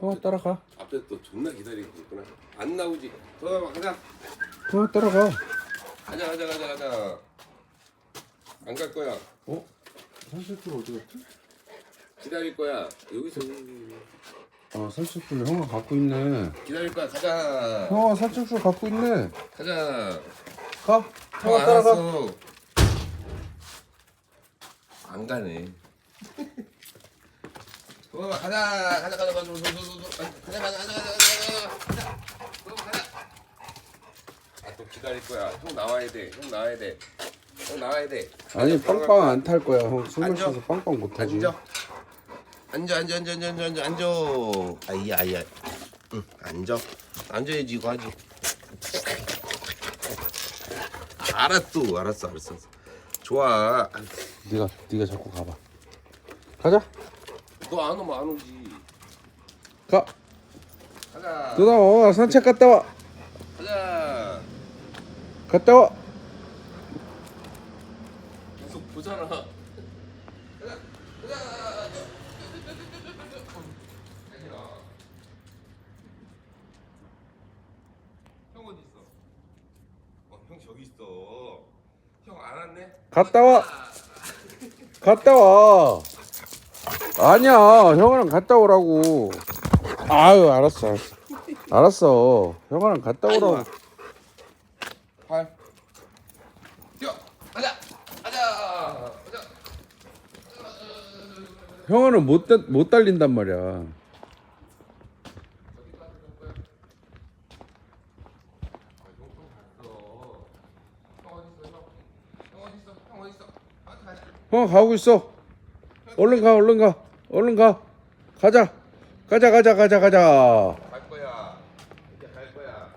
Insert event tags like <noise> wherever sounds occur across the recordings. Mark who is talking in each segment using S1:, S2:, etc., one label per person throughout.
S1: 형아 따라가.
S2: 앞에 또 존나 기다리고 있구나. 안 나오지. 더 가자.
S1: 형아 따라가.
S2: 가자 가자 가자 가자. 안 갈 거야.
S1: 어? 산책불 어디 갔지?
S2: 기다릴 거야. 여기서
S1: 아 산책불 형아 갖고 있네.
S2: 기다릴 거야. 가자.
S1: 형아 산책불 갖고 있네.
S2: 가자.
S1: 가.
S2: 형
S1: 형아 따라가.
S2: 안 가네. 어, 가자, 가자, 가자, 가자, 가자, 가자, 가자, 가자, 가자, 가자, 가자, 어, 가자. 아, 또 기다릴 거야. 형 나와야 돼. 형 나와야 돼. 형 나와야 돼.
S1: 아니 빵빵 안 탈 거야. 형 숨을
S2: 앉아.
S1: 쉬어서 빵빵 못 타지.
S2: 앉아. 앉아, 앉아, 앉아, 앉아, 앉아, 앉아, 앉아. 아이야, 아이야. 응, 앉아. 앉아야지 이거 하지. 알았어, 알았어, 알았어. 좋아.
S1: 네가 네가 자꾸 가봐. 가자.
S2: 너 안 오면 안 오지.
S1: 가.
S2: 가자.
S1: 누나 어, 산책 갔다 와.
S2: 가자.
S1: 갔다 와.
S2: 계속 보잖아. 가자. 가자. 형 어디 있어? 어, 형 저기 있어. 형 안 왔네?
S1: 갔다 와. 갔다 와. 아니야, 형이랑 갔다 오라고. 아유, 알았어, 알았어. 알았어. 형이랑 갔다 오라고.
S2: 팔. 뛰어. 가자. 가자. 가자.
S1: 형아는 못, 다- 못 달린단 말이야. 형 가고 있어. 얼른 가, 얼른 가, 얼른 가. 가자. 가자, 가자, 가자, 가자.
S2: 갈 거야. 이제 갈 거야.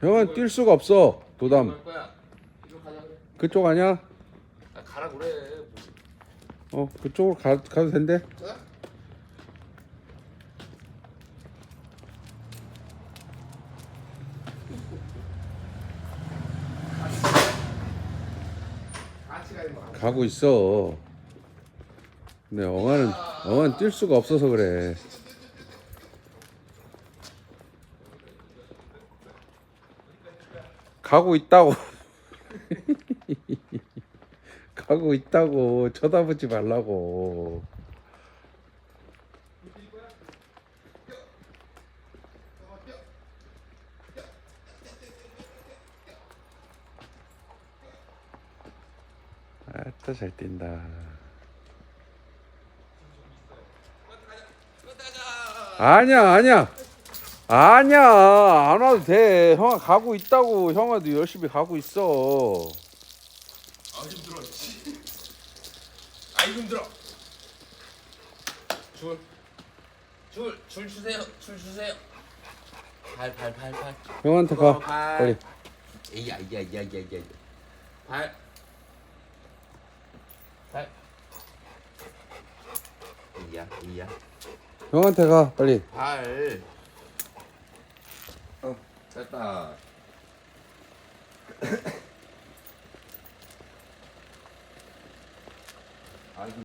S1: 형은 뛸 수가 없어. 도담.
S2: 갈 거야. 이리로 가자. 그래.
S1: 그쪽 아니야?
S2: 아, 가라 그래.
S1: 어, 그쪽으로 가, 가도 된대.
S2: 같이.
S1: 가고 있어. 근데 엉아는 엉아는 뛸 수가 없어서 그래. 가고 있다고. <laughs> 가고 있다고 쳐다보지 말라고. 아따 잘 뛴다. 아니야 아니야 아니야 안 와도 돼 형아 가고 있다고 형아도 열심히 가고 있어
S2: 아 힘들어. 아 힘들어. 줄. 줄, 줄 주세요. 줄 주세요. 발, 발, 발, 발.
S1: 형한테
S2: 어,
S1: 가
S2: 발.
S1: 빨리
S2: 에이야, 이야, 이야, 이야, 이야. 발. 발. 이야, 이야.
S1: 형한테 가 빨리
S2: 알. 어, 됐다. <coughs> 아이